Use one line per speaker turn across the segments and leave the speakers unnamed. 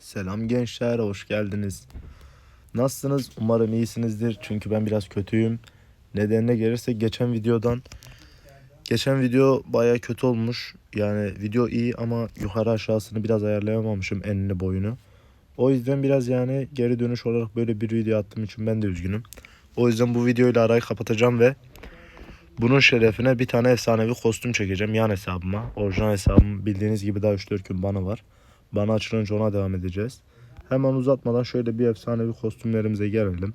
Selam gençler, hoş geldiniz. Nasılsınız? Umarım iyisinizdir. Çünkü ben biraz kötüyüm. Nedenine gelirsek geçen videodan geçen video baya kötü olmuş. Yani video iyi ama yukarı aşağısını biraz ayarlayamamışım enini boyunu. O yüzden biraz yani geri dönüş olarak böyle bir video attığım için ben de üzgünüm. O yüzden bu videoyla arayı kapatacağım ve bunun şerefine bir tane efsanevi kostüm çekeceğim yan hesabıma. Orijinal hesabım bildiğiniz gibi daha 3-4 gün bana var. Bana açılınca ona devam edeceğiz. Hemen uzatmadan şöyle bir efsanevi kostümlerimize gelelim.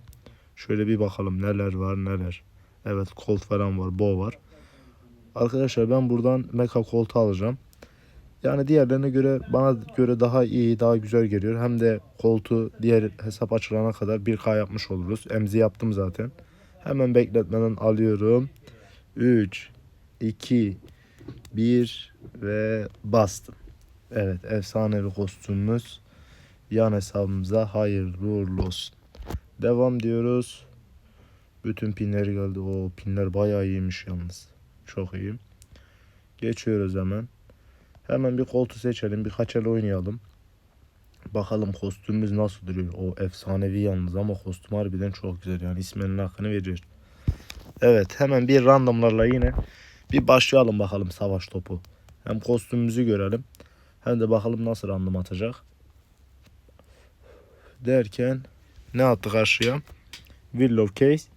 Şöyle bir bakalım neler var neler. Evet Colt falan var, Bo var. Arkadaşlar ben buradan Mecha Colt'u alacağım. Yani diğerlerine göre bana göre daha iyi, daha güzel geliyor. Hem de Colt'u diğer hesap açılana kadar 1K yapmış oluruz. Emzi yaptım zaten. Hemen bekletmeden alıyorum. 3, 2, 1 ve bastım. Evet efsanevi kostümümüz yan hesabımıza hayırlı uğurlu olsun. Devam diyoruz. Bütün pinleri geldi. O pinler bayağı iyiymiş yalnız. Çok iyi. Geçiyoruz hemen. Hemen bir koltuğu seçelim. Birkaç el oynayalım. Bakalım kostümümüz nasıl duruyor. O efsanevi yalnız ama kostüm harbiden çok güzel. Yani isminin hakkını verir. Evet hemen bir randomlarla yine bir başlayalım bakalım savaş topu. Hem kostümümüzü görelim. Hem de bakalım nasıl random atacak. Derken ne attı karşıya? Willow Case.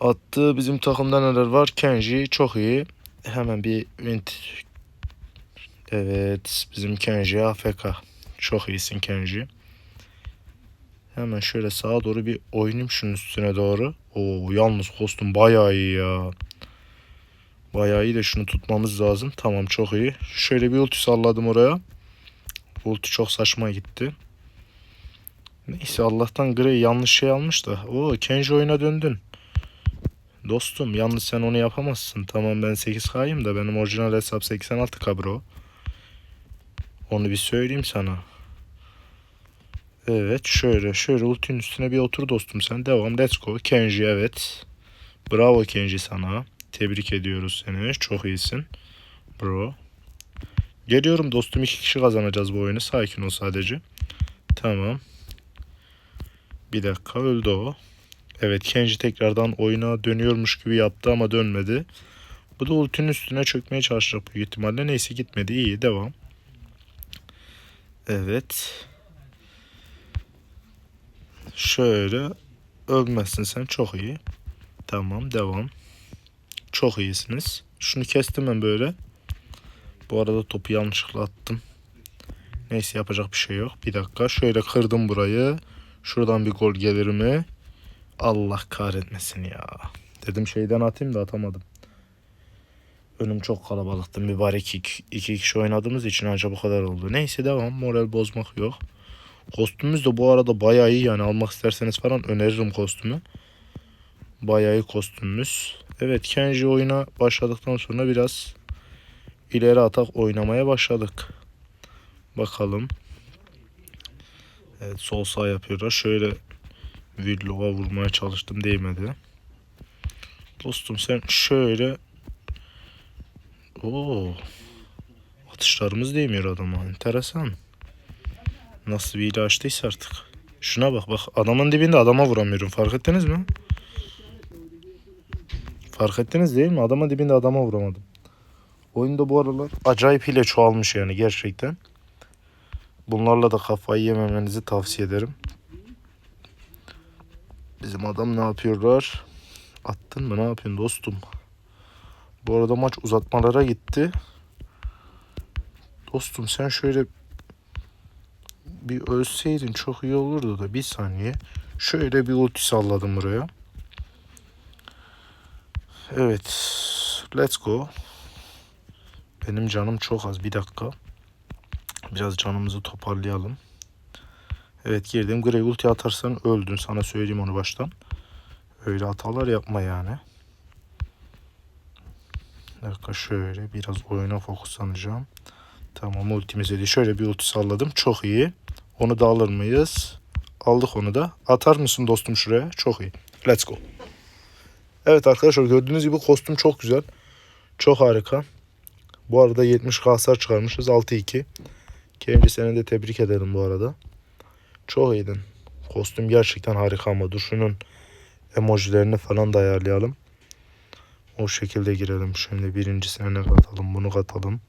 Attığı bizim takımda neler var? Kenji çok iyi. Hemen bir Vint. Evet bizim Kenji AFK. Çok iyisin Kenji. Hemen şöyle sağa doğru bir oynayayım şunun üstüne doğru. Oo yalnız kostüm bayağı iyi ya. Bayağı iyi de şunu tutmamız lazım. Tamam çok iyi. Şöyle bir ulti salladım oraya. Ulti çok saçma gitti. Neyse Allah'tan Grey yanlış şey almış da. Oo Kenji oyuna döndün. Dostum yalnız sen onu yapamazsın. Tamam ben 8K'yım da benim orijinal hesap 86K bro. Onu bir söyleyeyim sana. Evet şöyle şöyle ultinin üstüne bir otur dostum sen. Devam let's go. Kenji evet. Bravo Kenji sana. Tebrik ediyoruz seni. Çok iyisin. Bro. Geliyorum dostum. iki kişi kazanacağız bu oyunu. Sakin ol sadece. Tamam. Bir dakika öldü o. Evet Kenji tekrardan oyuna dönüyormuş gibi yaptı ama dönmedi. Bu da ultinin üstüne çökmeye çalışacak büyük ihtimalle. Neyse gitmedi. İyi devam. Evet. Şöyle ölmezsin sen. Çok iyi. Tamam devam. Çok iyisiniz. Şunu kestim ben böyle. Bu arada topu yanlışlıkla attım. Neyse yapacak bir şey yok. Bir dakika. Şöyle kırdım burayı. Şuradan bir gol gelir mi? Allah kahretmesin ya. Dedim şeyden atayım da atamadım. Önüm çok kalabalıktı. Mübarek iki, iki kişi oynadığımız için anca bu kadar oldu. Neyse devam. Moral bozmak yok. Kostümümüz de bu arada bayağı iyi yani almak isterseniz falan öneririm kostümü. Bayağı kostümümüz. Evet Kenji oyuna başladıktan sonra biraz ileri atak oynamaya başladık. Bakalım. Evet sol sağ yapıyorlar. Şöyle Willow'a vurmaya çalıştım değmedi. Dostum sen şöyle Oo. Atışlarımız değmiyor adama. Enteresan. Nasıl bir hile açtıysa artık. Şuna bak bak adamın dibinde adama vuramıyorum. Fark ettiniz mi? Fark ettiniz değil mi? Adamın dibinde adama vuramadım. Oyunda bu aralar acayip hile çoğalmış yani gerçekten. Bunlarla da kafayı yememenizi tavsiye ederim. Bizim adam ne yapıyorlar? Attın mı? Ne yapıyorsun dostum? Bu arada maç uzatmalara gitti. Dostum sen şöyle bir ölseydin çok iyi olurdu da bir saniye. Şöyle bir ulti salladım buraya. Evet. Let's go. Benim canım çok az. Bir dakika. Biraz canımızı toparlayalım. Evet girdim. Grey ulti atarsan öldün. Sana söyleyeyim onu baştan. Öyle hatalar yapma yani. Bir dakika şöyle biraz oyuna fokuslanacağım. Tamam ultimize de şöyle bir ulti salladım. Çok iyi. Onu da alır mıyız? Aldık onu da. Atar mısın dostum şuraya? Çok iyi. Let's go. Evet arkadaşlar gördüğünüz gibi kostüm çok güzel. Çok harika. Bu arada 70 hasar çıkarmışız. 6-2. Kendi seni de tebrik ederim bu arada. Çok iyiydin. Kostüm gerçekten harika ama dur şunun emojilerini falan da ayarlayalım. O şekilde girelim. Şimdi birincisine ne katalım? Bunu katalım.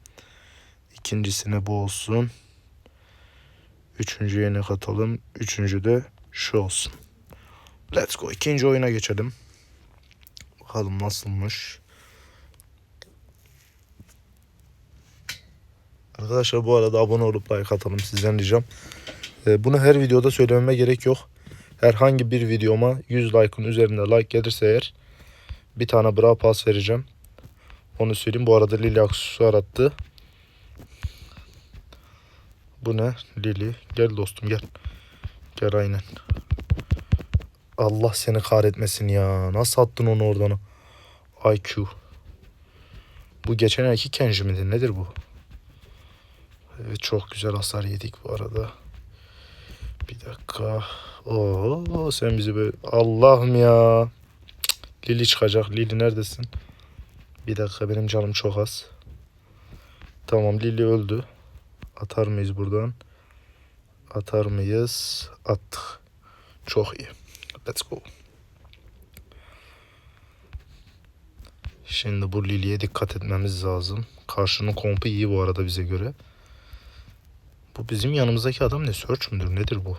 İkincisine bu olsun. Üçüncüye ne katalım? Üçüncü de şu olsun. Let's go. İkinci oyuna geçelim. Bakalım nasılmış. Arkadaşlar bu arada abone olup like atalım sizden ricam. Ee, bunu her videoda söylememe gerek yok. Herhangi bir videoma 100 like'ın üzerinde like gelirse eğer bir tane bra pas vereceğim. Onu söyleyeyim. Bu arada Lili aksesuar attı. Bu ne? Lili. Gel dostum gel. Gel aynen. Allah seni kahretmesin ya. Nasıl attın onu oradan? IQ. Bu geçen ayki Kenji midir? Nedir bu? Evet çok güzel hasar yedik bu arada. Bir dakika. Oo sen bizi böyle Allah'ım ya. Cık, Lili çıkacak. Lili neredesin? Bir dakika benim canım çok az. Tamam Lili öldü. Atar mıyız buradan? Atar mıyız? Attık. Çok iyi. Let's go. Şimdi bu Lili'ye dikkat etmemiz lazım. Karşının kompu iyi bu arada bize göre. Bu bizim yanımızdaki adam ne? Search müdür? Nedir bu?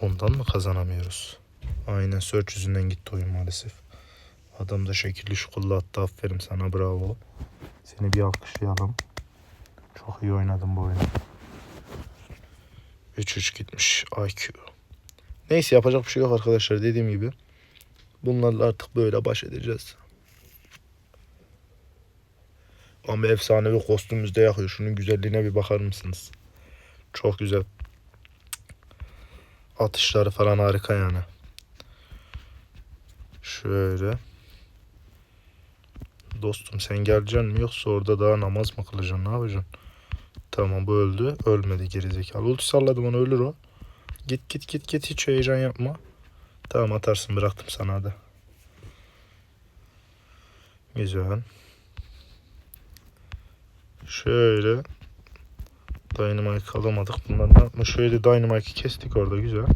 Ondan mı kazanamıyoruz? Aynen Search yüzünden gitti oyun maalesef. Adam da şekilli şukullu attı. Aferin sana bravo. Seni bir alkışlayalım. Çok iyi oynadın bu oyunu. 3-3 gitmiş IQ. Neyse yapacak bir şey yok arkadaşlar dediğim gibi. Bunlarla artık böyle baş edeceğiz. Ama efsanevi kostümümüzde yakıyor. Şunun güzelliğine bir bakar mısınız? Çok güzel. Atışları falan harika yani. Şöyle. Dostum sen geleceksin mi yoksa orada daha namaz mı kılacaksın ne yapacaksın? Tamam bu öldü. Ölmedi gerizekalı. Ulti salladım onu ölür o. Git git git git hiç heyecan yapma. Tamam atarsın bıraktım sana hadi. Güzel. Şöyle. Dynamite alamadık. Bunlar ne yapmış? Şöyle Dynamite'i kestik orada güzel.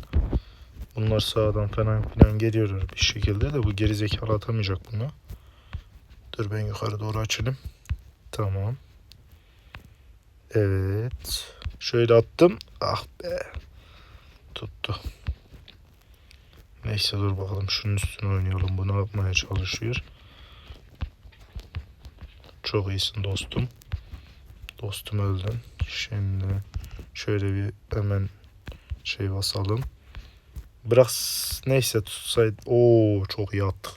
Bunlar sağdan falan filan geliyorlar bir şekilde de bu geri zekalı atamayacak bunu. Dur ben yukarı doğru açayım. Tamam. Evet. Şöyle attım. Ah be. Tuttu. Neyse dur bakalım şunun üstüne oynayalım. Bu ne yapmaya çalışıyor? Çok iyisin dostum. Dostum öldün. Şimdi şöyle bir hemen şey basalım. Bırak neyse tutsaydı. Oo çok iyi attık.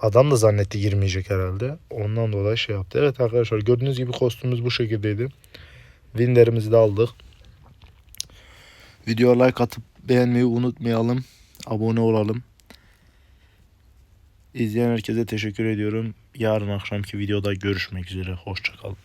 Adam da zannetti girmeyecek herhalde. Ondan dolayı şey yaptı. Evet arkadaşlar gördüğünüz gibi kostümümüz bu şekildeydi. Winlerimizi de aldık. Videoya like atıp beğenmeyi unutmayalım. Abone olalım. İzleyen herkese teşekkür ediyorum. Yarın akşamki videoda görüşmek üzere. Hoşçakalın.